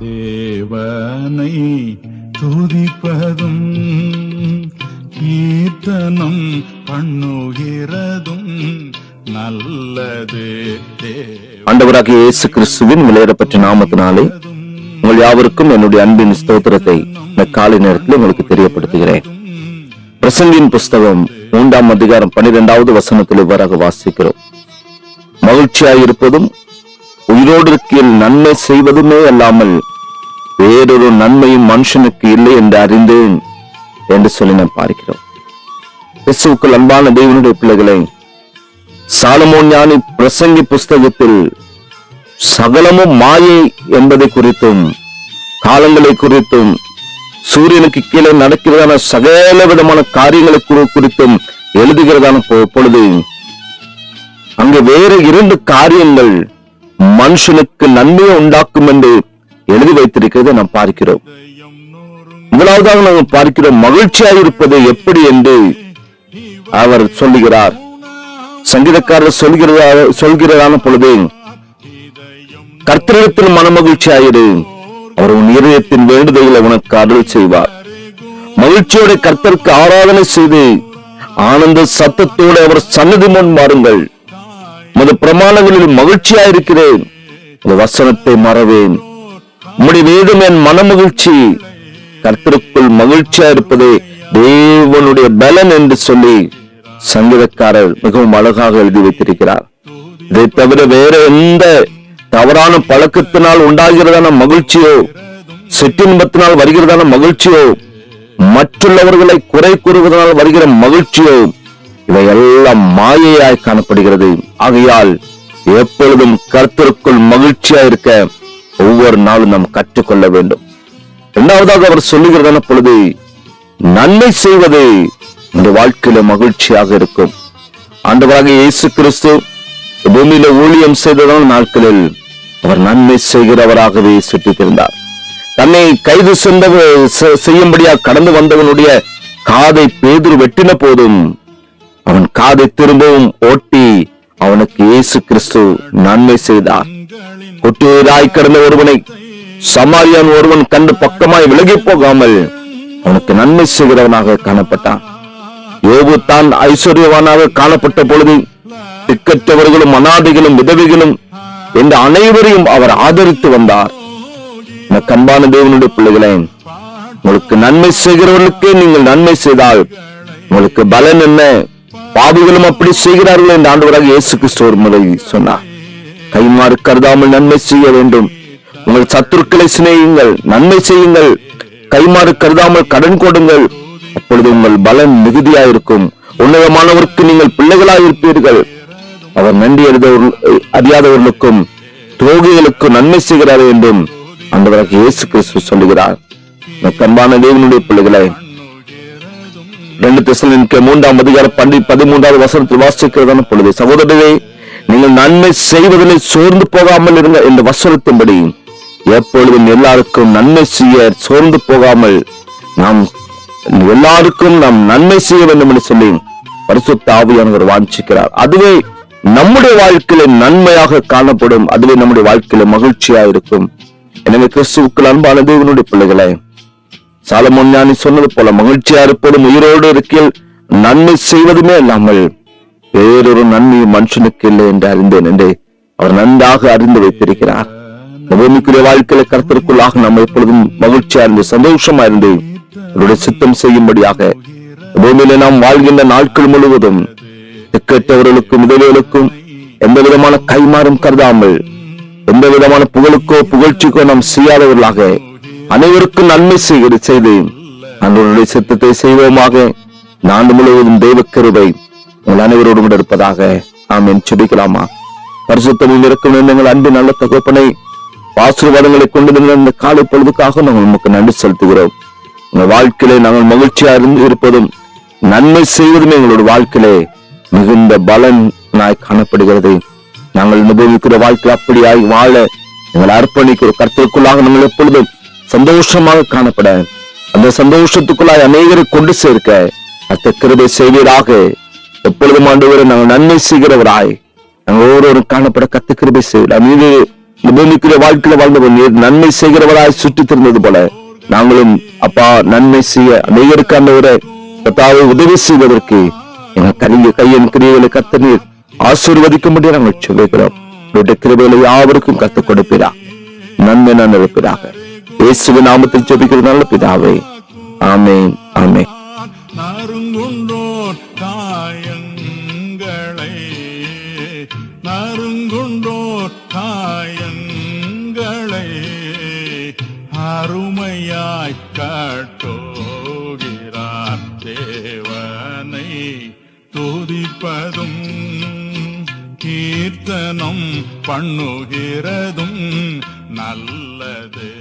தேவனை துதிப்பதும் கீர்த்தனம் பண்ணுகிறதும் நல்லது. தேவ இயேசு கிறிஸ்துவின் விளையாடப்பட்ட நாமத்தினாலே உங்கள் யாவருக்கும் என்னுடைய அன்பின் ஸ்தோத்திரத்தை இந்த காலை நேரத்தில் உங்களுக்கு தெரியப்படுத்துகிறேன். பிரசங்கின் புஸ்தகம் மூன்றாம் அதிகாரம் பன்னிரெண்டாவது வசனத்தில் இவ்வாறாக வாசிக்கிறோம். மகிழ்ச்சியாய் இருப்பதும் உயிரோடு இருக்கையில் நன்மை செய்வதுமே அல்லாமல் வேறொரு நன்மையும் மனுஷனுக்கு இல்லை என்று அறிந்தேன் என்று சொல்லி நாம் பார்க்கிறோம். கிறிஸ்துவுக்குள் அன்பான தேவனுடைய பிள்ளைகளை சாலமோன் ஞானி பிரசங்கி புஸ்தகத்தில் சகலமும் மாயை என்பதை குறித்தும் காலங்களை குறித்தும் சூரியனுக்கு கீழே நடக்கிறதான சகல விதமான காரியங்களை குறித்தும் எழுதுகிறதான பொழுது அங்கு வேறு இரண்டு காரியங்கள் மனுஷனுக்கு நன்மையை உண்டாக்கும் என்று எழுதி வைத்திருக்கிறதை நாம் பார்க்கிறோம். முதலாவதாக நாம் பார்க்கிறோம் மகிழ்ச்சியாக இருப்பது எப்படி என்று அவர் சொல்லுகிறார். சங்கீதக்காரர் சொல்கிறதா சொல்கிறதான பொழுது கர்த்தரிடத்தில் மனமகிழ்ச்சியாயிரு. அவர் உன் இதயத்தின் வேண்டுதல்களை உனக்கு அருள் செய்வார். மகிழ்ச்சியோட கர்த்தருக்கு ஆராதனை செய்து ஆனந்த சத்தத்தோடு அவர் சன்னதி முன் வாருங்கள். உமது பிரமாணங்களில் மகிழ்ச்சியா இருக்கிறேன் உமது வசனத்தை மறவேன். உம்முடைய வேதம் என் மனமகிழ்ச்சி. கர்த்தருக்குள் மகிழ்ச்சியா இருப்பதே தேவனுடைய பலன் என்று சொல்லி சங்கீதக்காரர் மிகவும் அழகாக எழுதி வைத்திருக்கிறார். இதை தவிர வேற எந்த தவறான பழக்கத்தினால் உண்டாகிறதான மகிழ்ச்சியோ சிற்றின்பத்தினால் வருகிறதான மகிழ்ச்சியோ மற்றுள்ளவர்களை குறை கூறுவதனால் வருகிற மகிழ்ச்சியோ இவையெல்லாம் மாயையாய் காணப்படுகிறது. ஆகையால் எப்பொழுதும் கர்த்தருக்குள் மகிழ்ச்சியா இருக்க ஒவ்வொரு நாளும் நாம் கற்றுக்கொள்ள வேண்டும். இரண்டாவதாக அவர் சொல்லுகிறதான பொழுது நன்மை செய்வது இந்த வாழ்க்கையில மகிழ்ச்சியாக இருக்கும். ஆண்டவராக இயேசு கிறிஸ்து பூமியில ஊழியம் செய்ததான நாட்களில் அவர் நன்மை செய்கிறவராகவே சுட்டித்திருந்தார் தன்னை கைது சென்ற செய்யும்படியா கடந்து வந்தவனுடைய காதை பேதுரு வெட்டின போதும் அவன் காதை திரும்பவும் ஓட்டி அவனுக்கு இயேசு கிறிஸ்து நன்மை செய்தார். கொட்டுவதாய் கிடந்த ஒருவனை சமாரியான் ஒருவன் கண்டு பக்கமாய் விலகி போகாமல் அவனுக்கு நன்மை செய்கிறவனாக காணப்பட்டான். யோபு தான் ஐஸ்வர்யவானாக காணப்பட்ட பொழுது திக்கற்றவர்களும் அனாதைகளும் உதவிகளும் என்ற அனைவரையும் அவர் ஆதரித்து வந்தார். இந்த கம்பான தேவனுடைய பிள்ளைகளே உங்களுக்கு நன்மை செய்கிறவர்களுக்கே நீங்கள் நன்மை செய்தால் உங்களுக்கு பலன் என்ன? பாவிகளும் அப்படி செய்கிறார்கள் என்று ஆண்டவராக இயேசு கிறிஸ்து ஒரு முறை சொன்னார். கைமாறு கருதாமல் நன்மை செய்ய வேண்டும். உங்கள் சத்துருக்களை சிநேகியுங்கள் நன்மை செய்யுங்கள். கைமாறு கருதாமல் கடன் கொடுங்கள். அப்பொழுது உங்கள் பலன் மிகுதியாயிருக்கும். உன்னதமானவருக்கு நீங்கள் பிள்ளைகளாயிருப்பீர்கள். அவர் நன்றி அறியாதவர்களுக்கும் துரோகிகளுக்கும் நன்மை செய்கிறார் என்றும் அந்தவராக இயேசு கிறிஸ்து சொல்லுகிறார். எனக்கு அன்பான தேவனுடைய பிள்ளைகளை ரெண்டு திசைக்கு மூன்றாம் அதிகார பண்டி பதிமூன்றாவது வசனத்தில் வாசிக்கிறதான பொழுது சகோதரரே நீங்கள் நன்மை செய்வதிலே சோர்ந்து போகாமல் இருங்க என்ற வசனத்தின்படி எப்பொழுதும் எல்லாருக்கும் நன்மை செய்ய சோர்ந்து போகாமல் நாம் எல்லாருக்கும் நாம் நன்மை செய்ய வேண்டும் என்று சொல்லி பரிசுத்த ஆவியானவர் வாஞ்சிக்கிறார். அதுவே நம்முடைய வாழ்க்கையில நன்மையாக காணப்படும். அதுவே நம்முடைய வாழ்க்கையில மகிழ்ச்சியா இருக்கும். எனவே கிறிஸ்துவுக்குள் அன்பான தேவனுடைய பிள்ளைகளை சாலமோன் ஞானி சொன்னது போல மகிழ்ச்சியா இருப்பதும் உயிரோடு இருக்கையில் நன்மை செய்வதுமே இல்லாமல் வேறொரு நன்மை மனுஷனுக்கு இல்லை என்று அறிந்தேன் என்று அவர் நன்றாக அறிந்து வைத்திருக்கிறார். பூமிக்குரிய வாழ்க்கையில கருத்திற்குள்ளாக நாம் எப்பொழுதும் மகிழ்ச்சியா இருந்து சந்தோஷமா இருந்து அவருடைய சித்தம் செய்யும்படியாக பூமியில நாம் வாழ்கின்ற நாட்கள் முழுவதும் திக்கற்றவர்களுக்கும் விதவைகளுக்கும் எந்த விதமான கைமாறும் கருதாமல் எந்த விதமான புகழுக்கோ புகழ்ச்சிக்கோ நாம் செய்யாதவர்களாக அனைவருக்கும் நன்மை செய்கிற செய்து அன்றைய சித்தத்தை செய்வோமாக. இந்த முழுவதும் தெய்வ கருவை உங்கள் அனைவரோடும் இருப்பதாக நாம் என் சுபிக்கலாமா பரிசுத்தமும் இருக்கும் எங்கள் அன்பு நல்ல தகப்பனை ஆசீர்வாதங்களை கொண்டு இந்த காலை பொழுதுக்காக நாங்கள் உமக்கு நன்றி செலுத்துகிறோம். உங்கள் வாழ்க்கையிலே நாங்கள் மகிழ்ச்சியா இருந்து இருப்பதும் நன்மை செய்வதும் எங்களோட வாழ்க்கையிலே மிகுந்த பலன் நாய் காணப்படுகிறது. நாங்கள் அனுபவிக்கிற வாழ்க்கை அப்படியாய் வாழ எங்களை அர்ப்பணிக்கிற கருத்திற்குள்ளாக நாங்கள் எப்பொழுதும் சந்தோஷமாக காணப்பட அந்த சந்தோஷத்துக்குள்ளாய் அநேகரை கொண்டு சேர்க்க அத்த கிருபை செய்வீராக. எப்பொழுதும் ஆண்டவரை நாங்கள் நன்மை செய்கிறவராய். நாங்கள் ஒவ்வொருவரும் காணப்பட கத்து கிருபை செய்வீர் மீது இந்த பூமிக்குரிய வாழ்க்கையில வாழ்ந்தவர் நீர் நன்மை செய்கிறவராய் சுற்றி திருந்தது போல நாங்களும் அப்பா நன்மை செய்ய அநேகருக்கு ஆண்டவரை கத்தாவை உதவி செய்வதற்கு எங்கள் கலிங்க கையின் கிரியைகளை கத்த நீர் ஆசீர்வதிக்கும்படி நாங்கள் சொல்லுகிறோம். உங்களுடைய கிருபைகளை யாவருக்கும் கத்துக் கொடுப்பீரா நன்மை நான் இருப்பதாக இயேசுவின் நாமத்தில் ஜெபிக்கிற நல்ல பிதாவே. ஆமென் ஆமென். நறுங்குண்டோர் காயங்களை நறுங்குண்டோர் காயங்களை அருமையாய் காட்டோகிறார் தேவனை துதிப்பதும் கீர்த்தனம் பண்ணுகிறதும் நல்லது.